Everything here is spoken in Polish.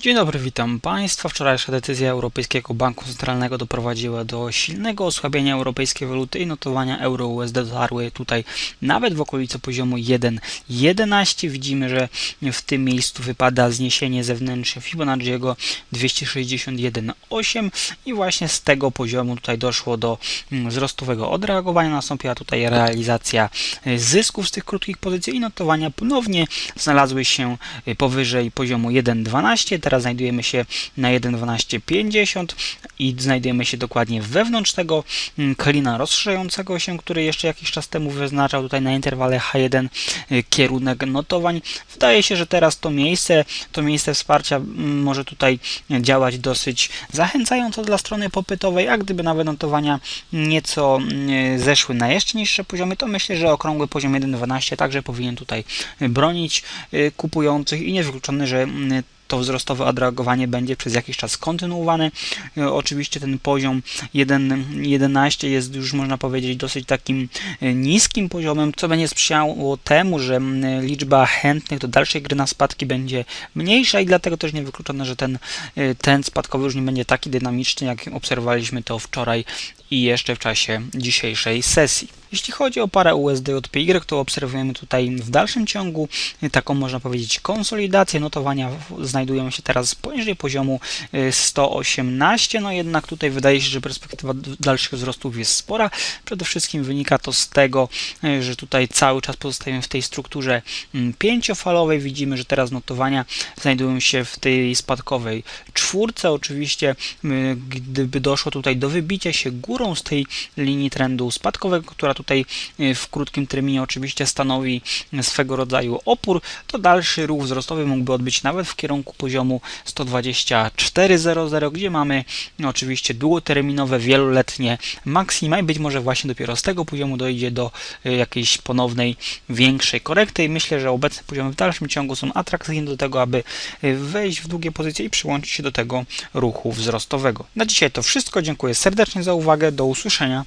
Dzień dobry, witam Państwa. Wczorajsza decyzja Europejskiego Banku Centralnego doprowadziła do silnego osłabienia europejskiej waluty i notowania euro-USD dotarły tutaj nawet w okolicy poziomu 1,11. Widzimy, że w tym miejscu wypada zniesienie zewnętrzne Fibonacciego 261,8 i właśnie z tego poziomu tutaj doszło do mm, wzrostowego odreagowania. Nastąpiła tutaj realizacja y, zysków z tych krótkich pozycji i notowania ponownie znalazły się y, powyżej poziomu 1,12. Teraz znajdujemy się na 1,1250 i znajdujemy się dokładnie wewnątrz tego mm, klina rozszerzającego się, który jeszcze jakiś czas temu wyznaczał tutaj na interwale H1 y, kierunek notowań. Wydaje się, że teraz to miejsce, to miejsce wsparcia mm, może tutaj działać dosyć zachęcająco dla strony popytowej, a gdyby nawet notowania nieco mm, zeszły na jeszcze niższe poziomy, to myślę, że okrągły poziom 1,12 także powinien tutaj bronić y, kupujących i niewykluczone, że to wzrostowe odreagowanie będzie przez jakiś czas kontynuowane. E, Oczywiście ten poziom 1.11 jest już można powiedzieć dosyć takim e, niskim poziomem, co będzie sprzyjało temu, że liczba chętnych do dalszej gry na spadki będzie mniejsza i dlatego też niewykluczone, że ten e, ten spadkowy już nie będzie taki dynamiczny, jak obserwowaliśmy to wczoraj i jeszcze w czasie dzisiejszej sesji. Jeśli chodzi o parę USD JPY, to obserwujemy tutaj w dalszym ciągu y, taką można powiedzieć konsolidację. Notowania znajdują się teraz poniżej poziomu y, 118, no jednak tutaj wydaje się, że perspektywa dalszych wzrostów jest spora. Przede wszystkim wynika to z tego, y, że tutaj cały czas pozostajemy w tej strukturze mm, pięciofalowej. Widzimy, że teraz notowania znajdują się w tej spadkowej czwórce. Oczywiście, y, gdyby doszło tutaj do wybicia się górą z tej linii trendu spadkowego, która tutaj y, w krótkim terminie oczywiście stanowi swego rodzaju opór, to dalszy ruch wzrostowy mógłby odbyć nawet w kierunku poziomu 124.00, gdzie mamy no, oczywiście długoterminowe, wieloletnie maksima i być może właśnie dopiero z tego poziomu dojdzie do y, jakiejś ponownej, większej korekty i myślę, że obecne poziomy w dalszym ciągu są atrakcyjne do tego, aby wejść w długie pozycje i przyłączyć się do tego ruchu wzrostowego. Na dzisiaj to wszystko. Dziękuję serdecznie za Do usłyszenia.